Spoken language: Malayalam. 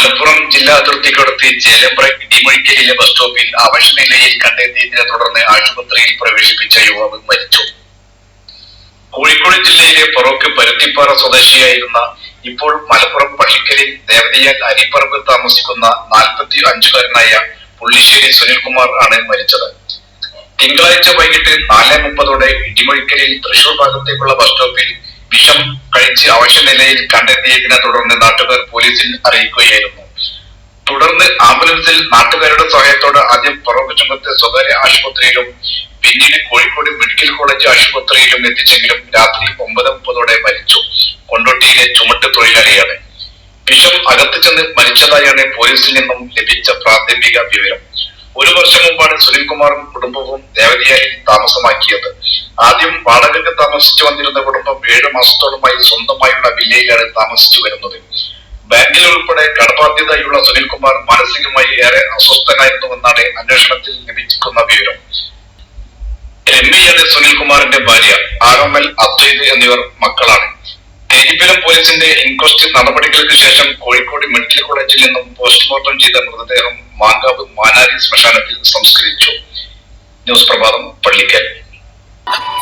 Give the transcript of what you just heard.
ഭാഗത്ത് ചേലമ്പ്ര ഇടിമഴിക്കലിലെ ബസ് സ്റ്റോപ്പിൽ അവശനിലയിൽ കണ്ടെത്തിയതിനെ തുടർന്ന് ആശുപത്രിയിൽ പ്രവേശിപ്പിച്ച യുവാവ് മരിച്ചു. കോഴിക്കോട് ജില്ലയിലെ പൊറോക്ക് പരുത്തിപ്പാറ സ്വദേശിയായിരുന്ന ഇപ്പോൾ മലപ്പുറം പള്ളിക്കലിൽ ദേവതയാൽ അരിപ്പറമ്പ് താമസിക്കുന്ന നാൽപ്പത്തി അഞ്ചുകാരനായ പുള്ളിശ്ശേരി സുനിൽകുമാർ ആണ് മരിച്ചത്. തിങ്കളാഴ്ച വൈകിട്ട് നാല് മുപ്പതോടെ ഇടിമഴിക്കലിൽ തൃശൂർ ഭാഗത്തേക്കുള്ള ബസ് സ്റ്റോപ്പിൽ വിഷം കഴിച്ച് അവശനിലയിൽ കണ്ടെത്തിയതിനെ തുടർന്ന് നാട്ടുകാർ പോലീസിൽ അറിയിക്കുകയായിരുന്നു. തുടർന്ന് ആംബുലൻസിൽ നാട്ടുകാരുടെ സഹായത്തോടെ ആദ്യം പറവൂർ ചുങ്കത്തെ സ്വകാര്യ ആശുപത്രിയിലും പിന്നീട് കോഴിക്കോട് മെഡിക്കൽ കോളേജ് ആശുപത്രിയിലും എത്തിച്ചെങ്കിലും രാത്രി ഒമ്പത് മുപ്പതോടെ മരിച്ചു. കൊണ്ടോട്ടിയിലെ ചുമട്ട് തൊഴിലാളിയാണ്. വിഷം അകത്ത് ചെന്ന് മരിച്ചതായാണ് പോലീസിൽ നിന്നും ലഭിച്ച പ്രാഥമിക വിവരം. ഒരു വർഷം മുമ്പാണ് സുനിൽകുമാറും കുടുംബവും ദേവതയായി താമസമാക്കിയത്. ആദ്യം വാടകയ്ക്ക് താമസിച്ചു വന്നിരുന്ന കുടുംബം ഏഴ് മാസത്തോളമായി സ്വന്തമായുള്ള വില്ലയിലാണ് താമസിച്ചു വരുന്നത്. ബാങ്കിൽ ഉൾപ്പെടെ കടബാധ്യതയുള്ള സുനിൽകുമാർ മാനസികമായി ഏറെ അസ്വസ്ഥനായിരുന്നുവെന്നാണ് അന്വേഷണത്തിൽ ലഭിക്കുന്ന വിവരം. രമ്യയാണ് സുനിൽകുമാറിന്റെ ഭാര്യ ആറമ്മൽ അദ്വൈത് എന്നിവർ മക്കളാണ്. തേനിപ്പലം പോലീസിന്റെ ഇൻക്വസ്റ്റ് നടപടികൾക്ക് ശേഷം കോഴിക്കോട് മെഡിക്കൽ കോളേജിൽ നിന്നും പോസ്റ്റ്മോർട്ടം ചെയ്ത മൃതദേഹം മാങ്കാവ് മാനാരി ശ്മശാനത്തിൽ സംസ്കരിച്ചു. ന്യൂസ് പ്രഭാതം പള്ളിക്കൽ. Ah!